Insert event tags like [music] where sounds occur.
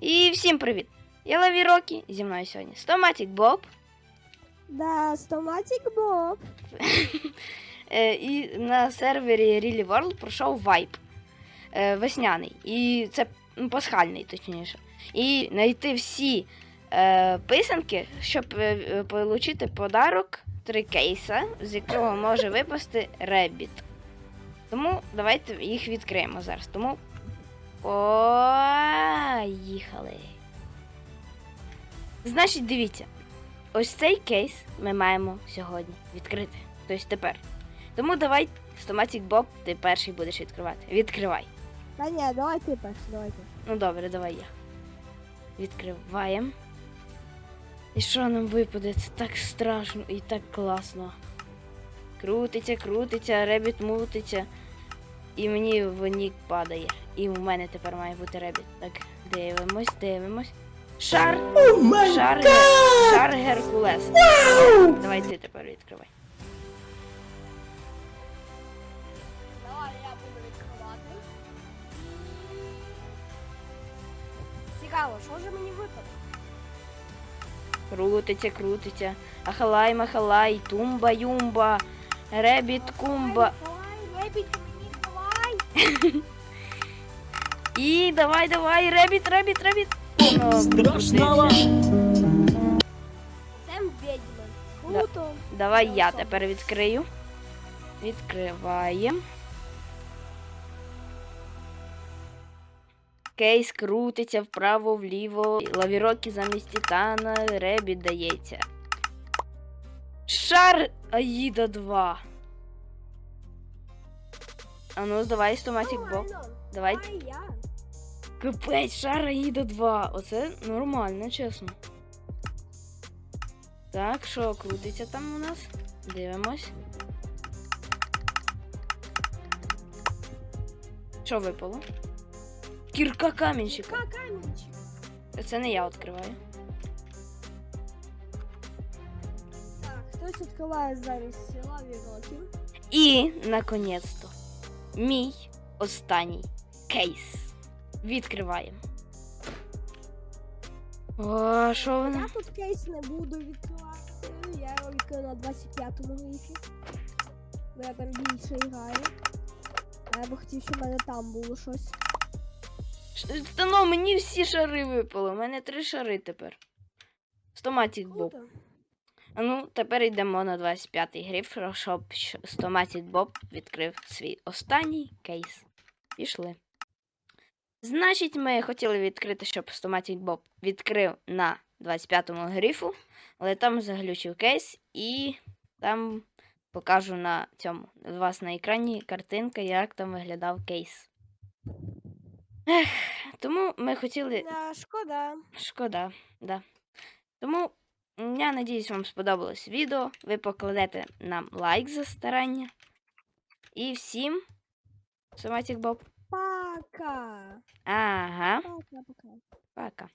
І всім привіт! Я Леві Рокі, зі мною сьогодні Стоматік Боб. Да, стоматик Боб. [laughs] Е, і на сервері Really World пройшов вайп е, весняний. І це ну, пасхальний, точніше. І знайти всі е, писанки, щоб е, отримати подарок три кейса, з якого може випасти ребіт. Тому давайте їх відкриємо зараз. Тому поїхали. Значить, дивіться, ось цей кейс ми маємо сьогодні відкрити. Тобто тепер. Тому давай, Стоматік Боб, ти перший будеш відкривати. Відкривай. Та ні, давай ти перший, давай ти. Ну добре, давай я. Відкриваємо. І що нам випаде? Це так страшно і так класно. Крутиться, крутиться, ребіт мутиться. І мені в нік падає. І у мене тепер має бути ребіт. Так, дивимось, дивимось. Шар! шар, шар Геркулес. Давай ти тепер відкривай. Давай я буду відкривати. Цікаво, що ж мені випаде? Крутиться, крутиться. Ахалай, махалай, тумба, юмба, ребіт, І давай, давай, ребіт, ребіт, ребіт. Страшного. Тем відьми. Круто. Давай я тепер відкрию. Відкриваємо. Кейс крутиться вправо, вліво, лавіроки замість титана, ребіт дається. Шар Аїда 2. А ну, давай, стоматік боб. Нормально. Давай. Давай я. Капець, шар Аїда 2. Оце нормально, чесно. Так, що крутиться там у нас? Дивимось. Що випало? Кірка камінчика. Ка камінчик. Це не я відкриваю. Так, хтось відкриває замість села віроків. І, наконець-то, Мій останній кейс. Відкриваємо. О, що воно? Я тут кейс не буду відкривати. Я його відкрию на 25-му ріфі. Бо я там більше граю. А я би хотів, щоб в мене там було щось. Та ну, мені всі шари випали. У мене три шари тепер. Стоматік Боб. Ну, тепер йдемо на 25-й гриф, щоб щ- Стоматік Боб відкрив свій останній кейс. Пішли. Значить, ми хотіли відкрити, щоб Стоматік Боб відкрив на 25-му грифу, але там заглючив кейс і там покажу на цьому. У вас на екрані картинка, як там виглядав кейс. Ех, тому ми хотіли Да, шкода. Шкода, да. Тому я надіюсь, вам сподобалось відео. Ви покладете нам лайк за старання. І всім. Соматік Боб. Пока. Ага, Пока-пока. пока.